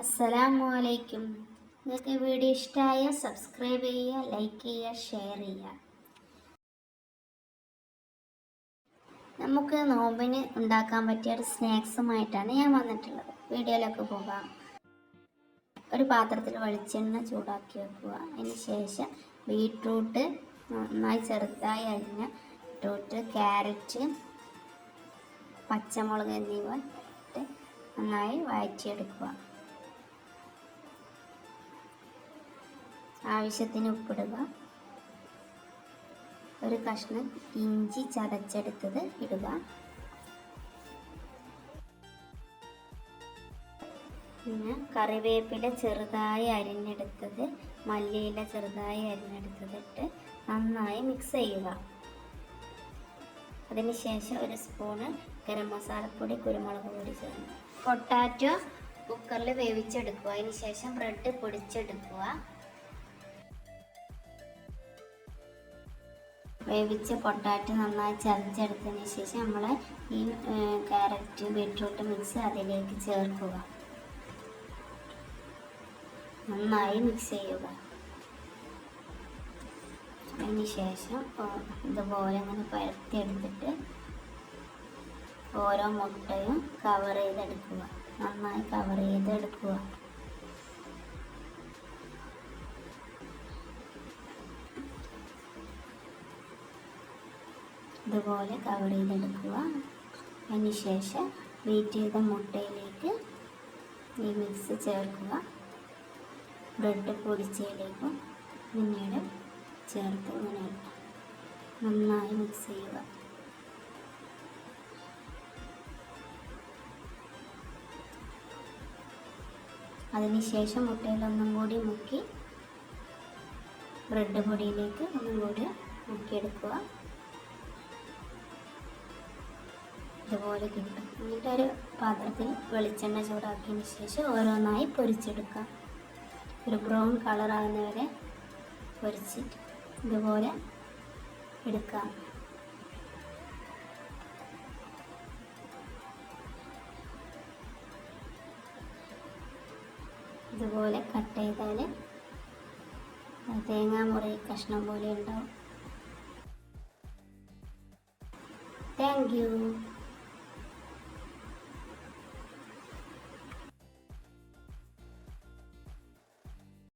അസ്സലാമു അലൈക്കും നിങ്ങൾക്ക് വീഡിയോ ഇഷ്ടമായ സബ്സ്ക്രൈബ് ചെയ്യുക ലൈക്ക് ചെയ്യുക ഷെയർ ചെയ്യുക. നമുക്ക് നോമ്പിന് ഉണ്ടാക്കാൻ പറ്റിയ ഒരു സ്നാക്സുമായിട്ടാണ് ഞാൻ വന്നിട്ടുള്ളത്. വീഡിയോയിലൊക്കെ പോകാം. ഒരു പാത്രത്തിൽ വെളിച്ചെണ്ണ ചൂടാക്കി വെക്കുക. അതിന് ശേഷം ബീട്രൂട്ട് നന്നായി ചെറുതായി അരിഞ്ഞ ബീട്രൂട്ട് ക്യാരറ്റ് പച്ചമുളക് എന്നിവ നന്നായി വഴറ്റിയെടുക്കുക. ആവശ്യത്തിന് ഉപ്പിടുക. ഒരു കഷ്ണം ഇഞ്ചി ചതച്ചെടുത്തത് ഇടുക. പിന്നെ കറിവേപ്പില ചെറുതായി അരിഞ്ഞെടുത്തത് മല്ലിയില ചെറുതായി അരിഞ്ഞെടുത്തത് ഇട്ട് നന്നായി മിക്സ് ചെയ്യുക. അതിനുശേഷം ഒരു സ്പൂണ് ഗരം മസാലപ്പൊടി കുരുമുളക് പൊടി ചേർന്ന് പൊട്ടാറ്റോ കുക്കറിൽ വേവിച്ചെടുക്കുക. അതിന് ശേഷം ബ്രെഡ് പൊടിച്ചെടുക്കുക. വേവിച്ച പൊട്ടാറ്റ് നന്നായി ചതച്ചെടുത്തതിന് ശേഷം നമ്മൾ ഈ ക്യാരറ്റ് ബീട്രൂട്ട് മിക്സ് അതിലേക്ക് ചേർക്കുക. നന്നായി മിക്സ് ചെയ്യുക. അതിന് ശേഷം ഇതുപോലെ അങ്ങനെ പരത്തിയെടുത്തിട്ട് ഓരോ മുട്ടയും കവർ ചെയ്തെടുക്കുക. നന്നായി കവർ ചെയ്തെടുക്കുക. ഇതുപോലെ കവർ ചെയ്തെടുക്കുക അതിനുശേഷം ബീറ്റ് ചെയ്ത മുട്ടയിലേക്ക് ഈ മിക്സ് ചേർക്കുക. ബ്രെഡ് പൊടിച്ചതിലേക്കും പിന്നീട് ചേർത്ത് ഇങ്ങനെ നന്നായി മിക്സ് ചെയ്യുക. അതിനുശേഷം മുട്ടയിലൊന്നും കൂടി മുക്കി ബ്രെഡ് പൊടിയിലേക്ക് ഒന്നും കൂടി മുക്കിയെടുക്കുക. ഇതുപോലെ കിട്ടും. എന്നിട്ട് ഒരു പാത്രത്തിൽ വെളിച്ചെണ്ണ ചൂടാക്കിയതിന് ശേഷം ഓരോന്നായി പൊരിച്ചെടുക്കാം. ഒരു ബ്രൗൺ കളറാകുന്നവരെ പൊരിച്ച് ഇതുപോലെ എടുക്കാം. ഇതുപോലെ കട്ട് ചെയ്താൽ തേങ്ങാമുറി കഷ്ണം പോലെ ഉണ്ടാവും. Thank you